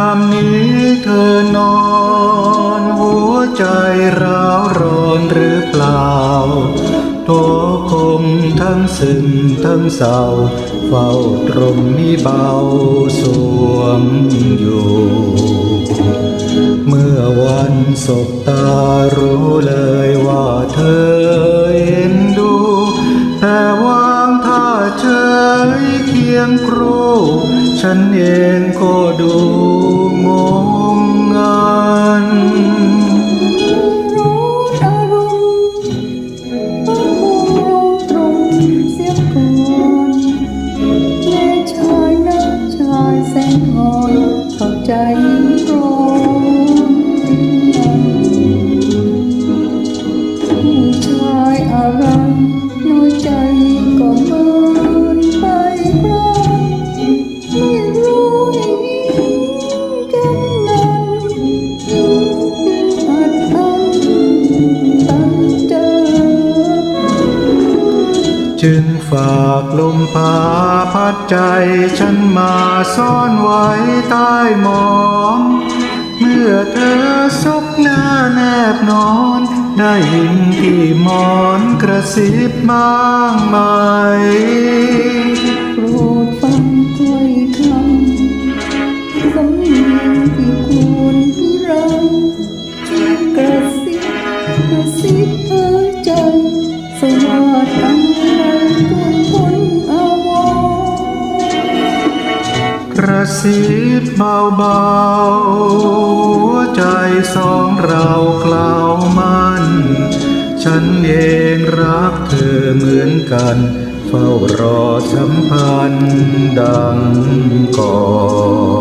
ามนี้เธอนอนหัวใจร้าวรอนหรือเปล่าตัวคมทั้งซึ้งทั้งเศร้าเฝ้าตรมมีเบาสวมอยู่ เมื่อวันศบตารู้เลยว่าเธอเห็นดู แต่วางท่าเฉยเคียงครู ฉันเองก็ดูงงงันรู้อารมณ์ต้ตรงเสียก่อนแม่ชายนักชายแสนอ่อนเข้าใจร้อน จึงฝากลมพาพัดใจฉันมาซ่อนไว้ใต้หมอนเมื่อเธอซบหน้าแนบนอน ได้ยินที่หมอนกระซิบบางไหมาย ระซิบเบาๆหัวใจสองเรากล่าวมัน ฉันเองรักเธอเหมือนกัน เฝ้ารอสัมพันธ์ดังก่อน